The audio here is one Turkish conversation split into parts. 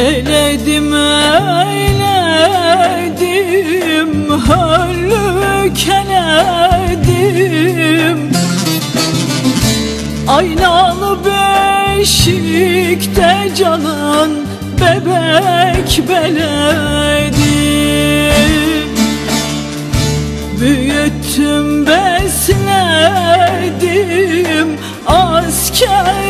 Eyledim eyledim Höllük eledim Aynalı beşikte canan Bebek beledim Büyüttüm besledim Asker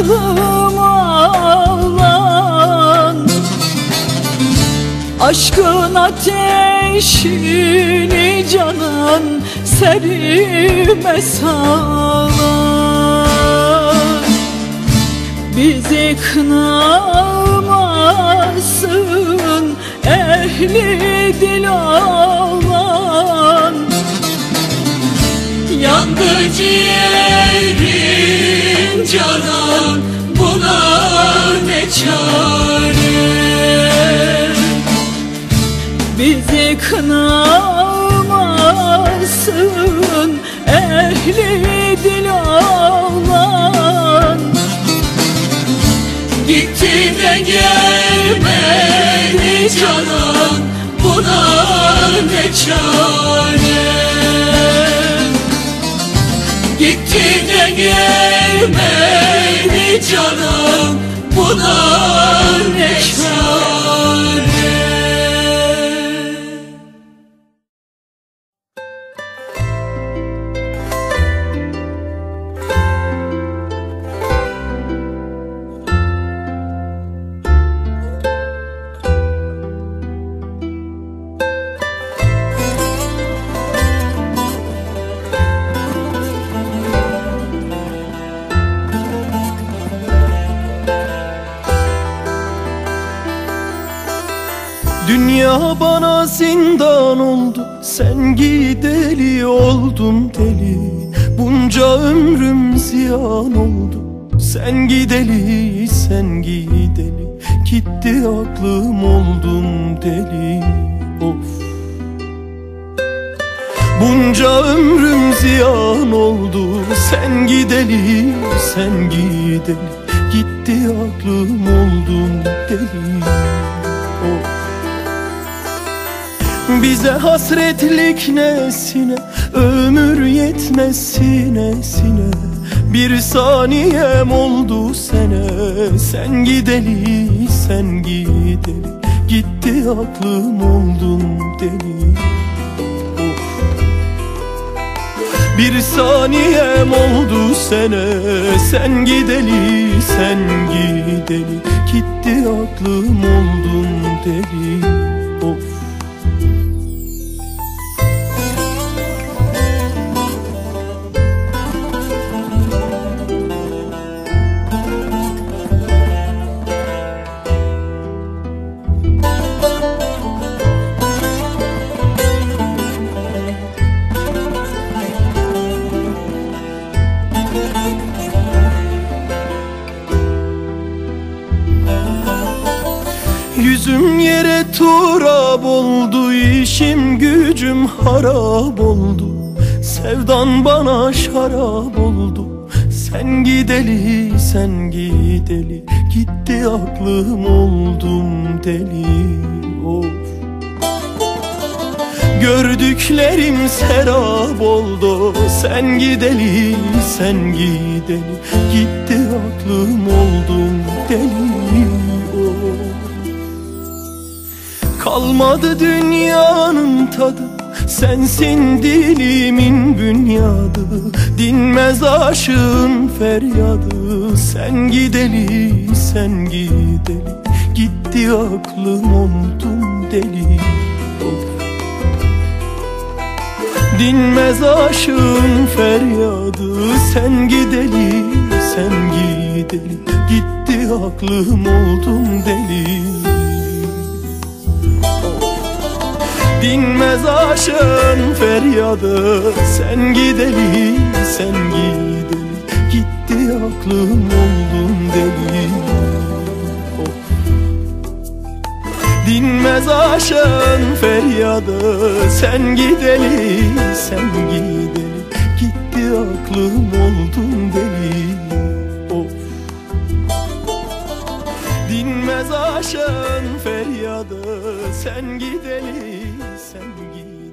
aklıma alan Aşkın ateşini canan serime salan Bizi kınamasın ehli dil olan Yandı ciğerim canan Buna ne çare? Bizi kınamasın Ehli dil olan. Gitti de gelmedi canan Buna ne çare? Gitti de gelmedi canım Buna ne çare Dünya bana zindan oldu Sen gideli oldum deli. Bunca ömrüm ziyan oldu Sen gideli sen gideli. Gitti aklım oldum deli Of. Bunca ömrüm ziyan oldu Sen gideli sen gideli. Gitti aklım oldum deli bize hasretlik nesine Ömür yetmez sinesine Bir saniyem oldu sene Sen gideli sen gideli. Gitti aklım oldum deli. Bir saniyem oldu sene Sen gideli sen gideli. Gitti aklım oldum deli. Of Yüzüm yere turab oldu işim gücüm harap oldu. Sevdan bana şarap oldu. Sen gideli sen gideli. Gitti aklım oldum deli. Of. Gördüklerim serap oldu. Sen gideli sen gideli. Gitti aklım oldum deli Kalmadı dünyanın tadı. Sensin dilimin bünyadı. Dinmez aşığın feryadı. Sen gideli sen gideli. Gitti aklım oldum deli. Dinmez aşığın feryadı. Sen gideli sen gideli. Gitti aklım oldum deli Dinmez aşığın feryadı. Sen gideli sen gideli. Gitti aklım oldum deli. Dinmez aşığın feryadı. Sen gideli sen gideli. Gitti aklım oldum deli Dinmez aşığın feryadı. Sen gideli sen gideli